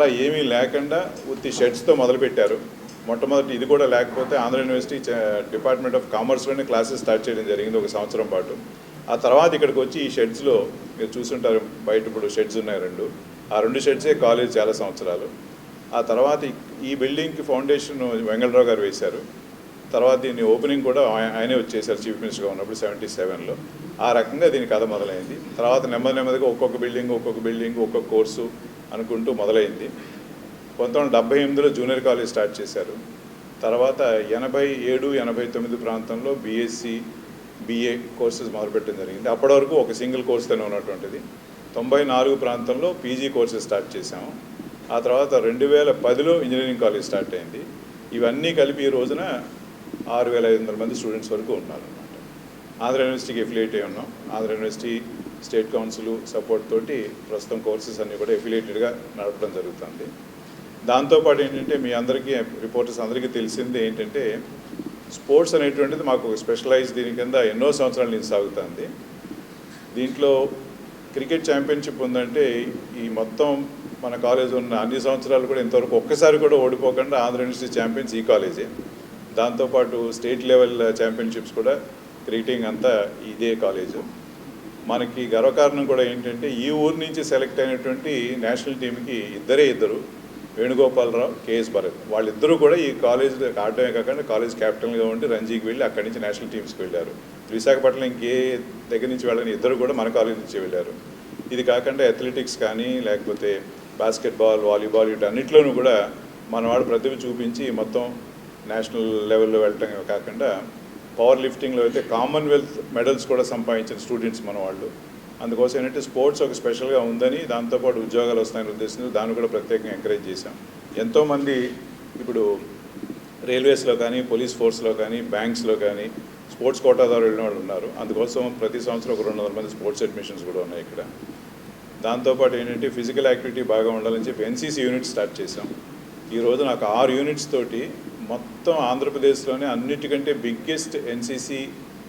అలా ఏమీ లేకుండా ఉత్తి షెడ్స్తో మొదలుపెట్టారు. మొట్టమొదటి ఇది కూడా లేకపోతే ఆంధ్ర యూనివర్సిటీ డిపార్ట్మెంట్ ఆఫ్ కామర్స్లోనే క్లాసెస్ స్టార్ట్ చేయడం జరిగింది ఒక సంవత్సరం పాటు. ఆ తర్వాత ఇక్కడికి వచ్చి ఈ షెడ్స్లో మీరు చూసుంటారు బయట ఇప్పుడు షెడ్స్ ఉన్నాయి రెండు. ఆ రెండు షెడ్సే కాలేజ్ చాలా సంవత్సరాలు. ఆ తర్వాత ఈ- బిల్డింగ్కి ఫౌండేషన్ వెంగళరావు గారు వేశారు. తర్వాత దీన్ని ఓపెనింగ్ కూడా ఆయనే వచ్చేసారు చీఫ్ మినిస్టర్గా ఉన్నప్పుడు సెవెంటీ సెవెన్లో. ఆ రకంగా దీని కథ మొదలైంది. తర్వాత నెమ్మది నెమ్మదిగా ఒక్కొక్క బిల్డింగ్ ఒక్కొక్క బిల్డింగ్ ఒక్కొక్క కోర్సు అనుకుంటూ మొదలైంది. పంతొమ్మిది డెబ్బై ఎనిమిదిలో జూనియర్ కాలేజ్ స్టార్ట్ చేశారు. తర్వాత ఎనభై ఏడు ఎనభై తొమ్మిది ప్రాంతంలో బీఎస్సీ బీఏ కోర్సెస్ మొదలుపెట్టడం జరిగింది. అప్పటి వరకు ఒక సింగిల్ కోర్స్తోనే ఉన్నటువంటిది. తొంభై నాలుగు ప్రాంతంలో పీజీ కోర్సెస్ స్టార్ట్ చేశాము. ఆ తర్వాత రెండు వేల పదిలో ఇంజనీరింగ్ కాలేజ్ స్టార్ట్ అయింది. ఇవన్నీ కలిపి ఈ రోజున ఆరు వేల ఐదు వందల మంది స్టూడెంట్స్ వరకు ఉన్నారు ఆంధ్ర యూనివర్సిటీకి ఎఫిలియేట్ అయి ఉన్నాం. Andhra university state council support తోటి ప్రస్తుతం కోర్సెస్ అన్నీ కూడా ఎఫిలియేటెడ్గా నడపడం జరుగుతుంది. దాంతోపాటు ఏంటంటే మీ అందరికీ రిపోర్టర్స్ అందరికీ తెలిసింది ఏంటంటే స్పోర్ట్స్ అనేటువంటిది మాకు స్పెషలైజ్ దీని కింద ఎన్నో సంవత్సరాల నుంచి సాగుతుంది. దీంట్లో క్రికెట్ ఛాంపియన్షిప్ ఉందంటే ఈ మొత్తం మన కాలేజ్ ఉన్న అన్ని సంవత్సరాలు కూడా ఇంతవరకు ఒక్కసారి కూడా ఓడిపోకుండా ఆంధ్ర యూనివర్సిటీ ఛాంపియన్స్ ఈ కాలేజే. దాంతోపాటు స్టేట్ లెవెల్ ఛాంపియన్షిప్స్ కూడా క్రికెటింగ్ అంతా ఇదే కాలేజు. మనకి గర్వకారణం కూడా ఏంటంటే ఈ ఊరు నుంచి సెలెక్ట్ అయినటువంటి నేషనల్ టీంకి ఇద్దరే ఇద్దరు. వేణుగోపాలరావు కేఎస్ భరత్. వాళ్ళిద్దరూ కూడా ఈ కాలేజ్ ఆడటమే కాకుండా కాలేజ్ క్యాప్టెన్గా ఉండి రంజీకి వెళ్ళి అక్కడి నుంచి నేషనల్ టీమ్స్కి వెళ్ళారు. విశాఖపట్నం ఇంకే దగ్గర నుంచి వెళ్ళని ఇద్దరు కూడా మన కాలేజ్ నుంచి వెళ్ళారు. ఇది కాకుండా అథ్లెటిక్స్ కానీ లేకపోతే బాస్కెట్బాల్ వాలీబాల్ వీటన్నిటిలోనూ కూడా మనవాడు ప్రతిభ చూపించి మొత్తం నేషనల్ లెవెల్లో వెళ్ళటం కాకుండా పవర్ లిఫ్టింగ్లో అయితే కామన్వెల్త్ మెడల్స్ కూడా సంపాదించిన స్టూడెంట్స్ మన వాళ్ళు. అందుకోసం ఏంటంటే స్పోర్ట్స్ ఒక స్పెషల్గా ఉందని దాంతోపాటు ఉద్యోగాలు వస్తాయని ఉద్దేశంతో దాన్ని కూడా ప్రత్యేకంగా ఎంకరేజ్ చేశాం. ఎంతోమంది ఇప్పుడు రైల్వేస్లో కానీ పోలీస్ ఫోర్స్లో కానీ బ్యాంక్స్లో కానీ స్పోర్ట్స్ కోటాదారు వెళ్ళిన వాళ్ళు ఉన్నారు. అందుకోసం ప్రతి సంవత్సరం ఒక రెండు వందల మంది స్పోర్ట్స్ అడ్మిషన్స్ కూడా ఉన్నాయి ఇక్కడ. దాంతోపాటు ఏంటంటే ఫిజికల్ యాక్టివిటీ బాగా ఉండాలని చెప్పి ఎన్సీసీ యూనిట్ స్టార్ట్ చేసాం ఈరోజు నాకు ఆరు యూనిట్స్ తోటి మొత్తం ఆంధ్రప్రదేశ్లోనే అన్నిటికంటే బిగ్గెస్ట్ ఎన్సీసీ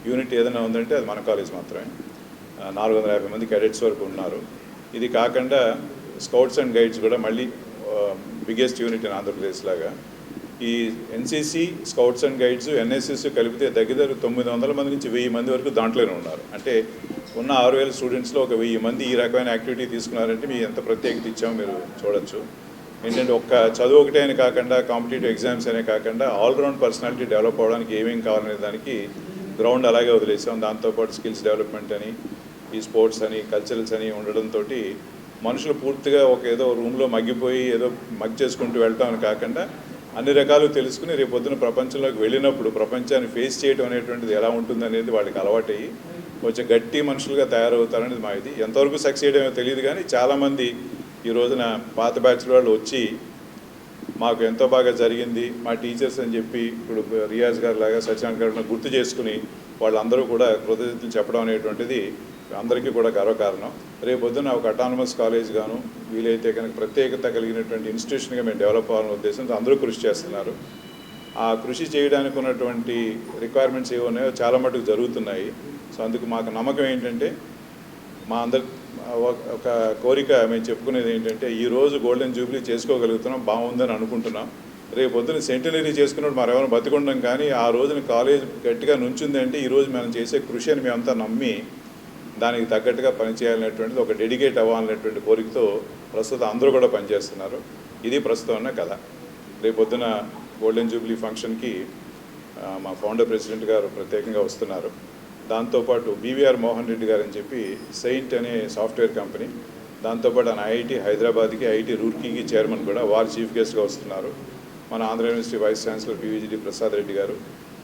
యూనిట్ ఏదైనా ఉందంటే అది మన కాలేజ్ మాత్రమే. నాలుగు వందల యాభై మంది క్యాడెట్స్ వరకు ఉన్నారు. ఇది కాకుండా స్కౌట్స్ అండ్ గైడ్స్ కూడా మళ్ళీ బిగ్గెస్ట్ యూనిట్ ఇన్ ఆంధ్రప్రదేశ్ లాగా. ఈ NCC scouts and guides NSS కలిపితే దగ్గర తొమ్మిది వందల మంది నుంచి వెయ్యి మంది వరకు దాంట్లోనే ఉన్నారు. అంటే ఉన్న ఆరు వేల స్టూడెంట్స్లో ఒక వెయ్యి మంది ఈ రకమైన యాక్టివిటీ తీసుకున్నారంటే మీ ఎంత ప్రత్యేకత ఇచ్చామో మీరు చూడొచ్చు. ఏంటంటే ఒక్క చదువు ఒకటే అని కాకుండా కాంపిటేటివ్ ఎగ్జామ్స్ అనే కాకుండా ఆల్రౌండ్ పర్సనాలిటీ డెవలప్ అవడానికి ఏమేమి కావాలనే దానికి గ్రౌండ్ అలాగే వదిలేసాం. దాంతోపాటు స్కిల్స్ డెవలప్మెంట్ అని ఈ స్పోర్ట్స్ అని కల్చరల్స్ అని ఉండడంతో మనుషులు పూర్తిగా ఒక ఏదో రూమ్లో మగ్గిపోయి ఏదో మగ్ చేసుకుంటూ వెళ్ళటం అని కాకుండా అన్ని రకాలు తెలుసుకుని రేపు ప్రపంచంలోకి వెళ్ళినప్పుడు ప్రపంచాన్ని ఫేస్ చేయడం అనేటువంటిది ఎలా ఉంటుంది అనేది వాళ్ళకి అలవాటయ్యి కొంచెం గట్టి మనుషులుగా తయారవుతారనేది మా ఇది ఎంతవరకు సక్సీడ్ అయ్యో తెలియదు కానీ చాలామంది ఈ రోజున పాత బ్యాచ్ వాళ్ళు వచ్చి మాకు ఎంతో బాగా జరిగింది మా టీచర్స్ అని చెప్పి ఇప్పుడు రియాజ్ గారు లాగా సత్యనారాయణ గారు గుర్తు చేసుకుని వాళ్ళందరూ కూడా కృతజ్ఞతలు చెప్పడం అనేటువంటిది అందరికీ కూడా గర్వకారణం. రేపు పొద్దున్న ఒక అటానమస్ కాలేజ్ గాను వీలైతే కనుక ప్రత్యేకత కలిగినటువంటి ఇన్స్టిట్యూషన్గా మేము డెవలప్ అవ్వాలనే ఉద్దేశంతో అందరూ కృషి చేస్తున్నారు. ఆ కృషి చేయడానికి ఉన్నటువంటి రిక్వైర్మెంట్స్ ఏవి ఉన్నాయో చాలా మటుకు జరుగుతున్నాయి. సో అందుకు మాకు నమ్మకం ఏంటంటే మా అందరి ఒక- ఒక కోరిక మేము చెప్పుకునేది ఏంటంటే ఈ రోజు గోల్డెన్ జూబ్లీ చేసుకోగలుగుతున్నాం బాగుందని అనుకుంటున్నాం. రేపు పొద్దున సెంటనరీ చేసుకున్నప్పుడు మనం బతికుండం కానీ ఆ రోజున కాలేజ్ గట్టిగా నుంచింది అంటే మనం చేసే కృషి అని మేమంతా నమ్మి దానికి తగ్గట్టుగా పనిచేయాలనేటువంటిది ఒక డెడికేట్ అవ్వాలనేటువంటి కోరికతో ప్రస్తుతం అందరూ కూడా పనిచేస్తున్నారు. ఇది ప్రస్తుతం ఉన్న కథ. రేపు పొద్దున గోల్డెన్ జూబ్లీ ఫంక్షన్కి మా ఫౌండర్ ప్రెసిడెంట్ గారు ప్రత్యేకంగా వస్తున్నారు. దాంతోపాటు బీవీఆర్ మోహన్ రెడ్డి గారు అని చెప్పి సెయింట్ అనే సాఫ్ట్వేర్ కంపెనీ దాంతోపాటు ఆయన ఐఐటి హైదరాబాద్కి ఐఐటి రూర్కీకి చైర్మన్ కూడా వారు చీఫ్ గెస్ట్గా వస్తున్నారు. మన Andhra university vice chancellor PVGD Prasad Reddy గారు.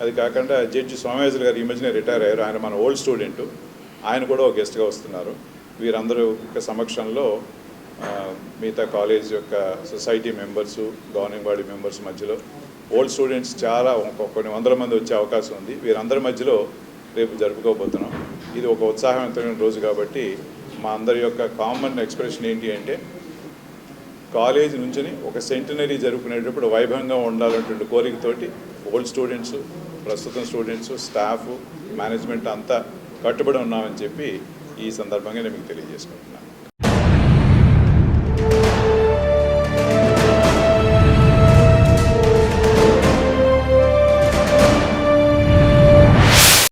అది కాకుండా జడ్జి సోమయాజులు గారు ఈ మధ్యనే రిటైర్ అయ్యారు. ఆయన మన ఓల్డ్ స్టూడెంట్. ఆయన కూడా ఒక గెస్ట్గా వస్తున్నారు. వీరందరూ యొక్క సమక్షంలో మిగతా కాలేజ్ యొక్క society members governing body members మధ్యలో ఓల్డ్ స్టూడెంట్స్ చాలా కొన్ని వందల మంది వచ్చే అవకాశం ఉంది. వీరందరి మధ్యలో రేపు జరుపుకోబోతున్నాం. ఇది ఒక ఉత్సాహవంతమైన రోజు కాబట్టి మా అందరి యొక్క కామన్ ఎక్స్ప్రెషన్ ఏంటి అంటే కాలేజ్ నుంచి ఒక సెంటనరీ జరుపుకునేటప్పుడు వైభవంగా ఉండాలన్నటువంటి కోరికతోటి ఓల్డ్ స్టూడెంట్స్ ప్రస్తుతం స్టూడెంట్స్ స్టాఫ్ మేనేజ్మెంట్ అంతా కట్టుబడి ఉన్నామని చెప్పి ఈ సందర్భంగా నేను మీకు తెలియజేసుకుంటున్నాను.